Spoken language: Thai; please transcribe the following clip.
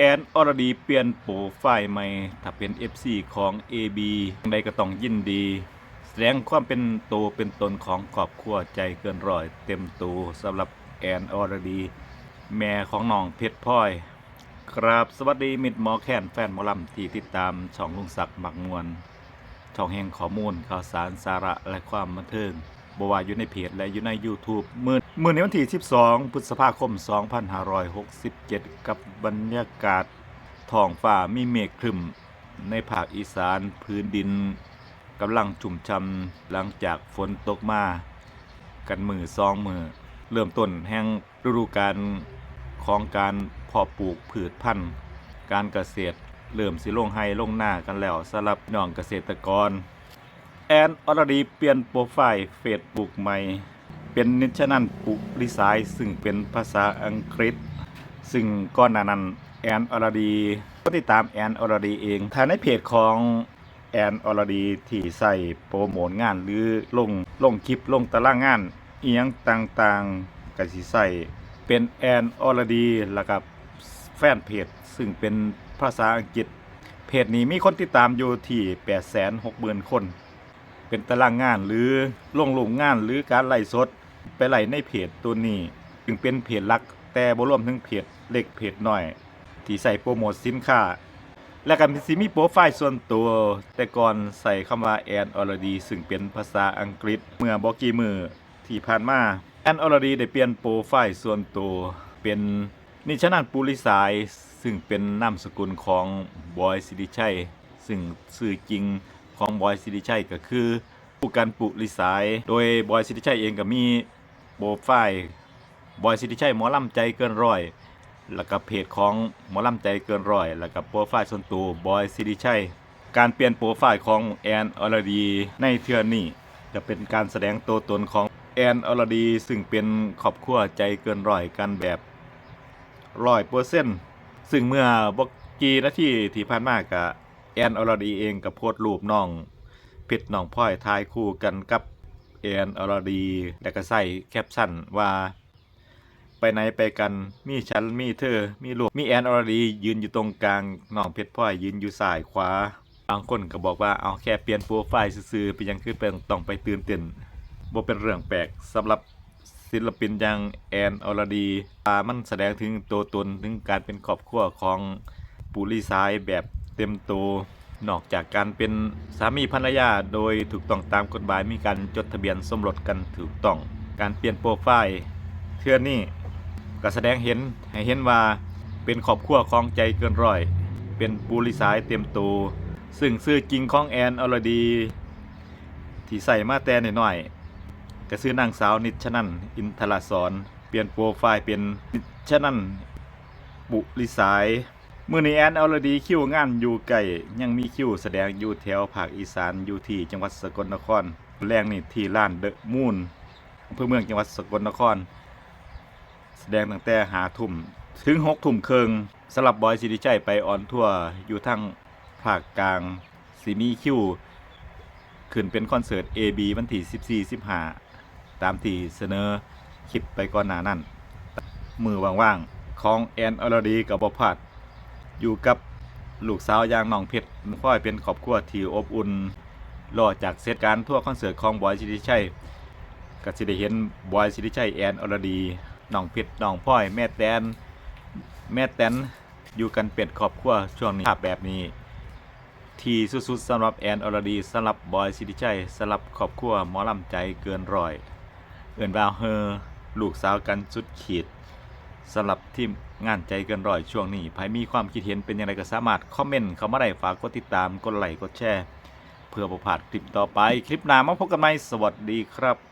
แอนอรดีเปลี่ยนโปรไฟล์ใหม่ ถ้าเป็น FC ของ AB ใดก็ต้องยินดี แสดงความเป็นโตวเป็นตนของครอบครัวใจเกินร้อย เต็มตัวสำหรับแอนอรดี แม่ของน้องเพชรพลอย ครับสวัสดีมิดหมอแคนแฟนหมอลำที่ติดตามช่องลุงศักดิ์มักมวลช่องแห่งข้อมูลข่าวสารสาระและความบันเทิง บว่าอยู่ในเพจและอยู่ใน YouTube มื่อมื่อในวันที่ 12 พฤษภาคม 2567 กับบรรยากาศท้องฟ้ามีเมฆครึม ในภาคอีสานพื้นดินกำลังชุ่มช่ำหลังจากฝนตกมา กันมือซองมือ เริ่มต้นแห่งฤดูกาลของการเพาะปลูกพืชพันธุ์การเกษตร เริ่มสิลงไฮลงหน้ากันแล้วสำหรับน้องเกษตรกร แอนอรดีเปลี่ยนโปรไฟล์เฟซบุ๊กใหม่ เป็นนิชนันปุริสายซึ่งเป็นภาษาอังกฤษ ซึ่งก่อนหน้านั้นแอนอรดีก็ติดตามแอนอรดีเองถ้าในเพจของแอนอรดีที่ใส่โปรโมทงานหรือลงลงคลิปลงตารางงานเอียงต่างๆก็สิใส่เป็นแอนอรดีแล้วกับแฟนเพจซึ่งเป็นภาษาอังกฤษ เพจนี้มีคนติดตามอยู่ที่860,000คน เป็นตารางงานหรือลงลงงานหรือการไล่สด ไปไล่ในเพจตัวนี้จึงเป็นเพจหลัก แต่บ่รวมถึงเพจเล็กเพจน้อย ที่ใส่โปรโมทสินค้า และก็มีสิมีโปรไฟล์ส่วนตัว แต่ก่อนใส่คำว่าแอนอรดีซึ่งเป็นภาษาอังกฤษ เมื่อบอกกี่มือที่ผ่านมาแอนอรดีได้เปลี่ยนโปรไฟล์ส่วนตัวเป็นนิชนันปุริสาย ซึ่งเป็นนามสกุลของบอยสิริชัย ซึ่งชื่อจริง ของบอยสิริชัยก็คือผู้กันปุริสาย โดยบอยสิริชัยเองก็มีโปรไฟล์บอยสิริชัยหมอลำใจเกินร้อย แล้วก็เพจของหมอลำใจเกินร้อย แล้วก็โปรไฟล์ส่วนตัวบอยสิริชัย การเปลี่ยนโปรไฟล์ของแอนอรดีในเทือนี้จะเป็นการแสดงตัวตนของแอนอรดีซึ่งเป็นครอบครัวใจเกินร้อยกันแบบร้อยเปอร์เซ็นต์ซึ่งเมื่อบกี่นาทีที่ผ่านมากับ แอนอรดีเองกับโพสรูปน้องเพชรน้องพ่อยทายคู่กันกับแอนอรดีแล้วก็ใส่แคปชั่นว่าไปไหนไปกันมีฉันมีเธอ มีลูกมีแอนอรดียืนอยู่ตรงกลางน้องเพชรพลอยยืนอยู่ซ้ายขวาบางคนก็บอกว่าเอาแค่เปลี่ยนโปรไฟล์ซื่อๆเป็นหยังคือเป็นต้องไปตื่นเต้นบ่เป็นเรื่องแปลกสำหรับศิลปินอย่างแอนอรดีอ่ามันแสดงถึงตัวตนถึงการเป็นครอบครัวของปูรีสายแบบ เต็มตัวนอกจากการเป็นสามีภรรยาโดยถูกต้องตามกฎหมายมีการจดทะเบียนสมรสกันถูกต้อง การเปลี่ยนโปรไฟล์เทื่อนี้ก็แสดงเห็นให้เห็นว่าเป็นครอบครัวของใจเกินร้อย เป็นปูริสายเต็มตัวซึ่งชื่อจริงของแอนอรดี ที่ใส่มาแต่น้อยๆก็ซื้อนางสาวนิชนันอินทราสอนเปลี่ยนโปรไฟล์เป็นนิชนันบุริสาย มือนี้แอนอรดีคิวงานอยู่ไก่ยังมีคิวแสดงอยู่แถวภาคอีสานอยู่ที่จังหวัดสกลนครแรงนี่ที่ล้านเดอะมูนอำเภอเมืองจังหวัดสกลนคร แสดงตั้งแต่หาทุ่มถึงหกทุ่มครึ่งสำหรับบอยสิริชัยไปออนทัวร์อยู่ทั้งภาคกลางสีมีคิวขึ้นเป็นคอนเสิร์ต AB วันที่14 15 ตามที่เสนอคลิปไปก่อนหน้านั้นมือว่างๆของแอนอรดีกับบพลาด อยู่กับลูกสาวอย่างน้องเพชรค่อยเป็นครอบครัวที่อบอุ่นรอจากเซตการทั่วคอนเสิร์ตของบอยสิริชัยก็สิได้เห็นบอยสิริชัยแอนอรดีน้องเพชรน้องพ่อย แม่แตนแม่แตนอยู่กันเป็นครอบครัวช่วงนี้ภาพแบบนี้ ที่สุดๆสำหรับแอนอรดีสำหรับบอยสิริชัยสำหรับครอบครัวหมอลำใจเกินร้อย เอื่นว่าเฮอลูกสาวกันสุดขีดสำหรับทีม งานใจเกินร้อยช่วงนี้ใครมีความคิดเห็นเป็นอย่างไรก็สามารถคอมเมนต์เข้ามาได้ฝากกดติดตามกดไลค์กดแชร์ เพื่อประพลาดคลิปต่อไป คลิปหน้ามาพบกันใหม่สวัสดีครับ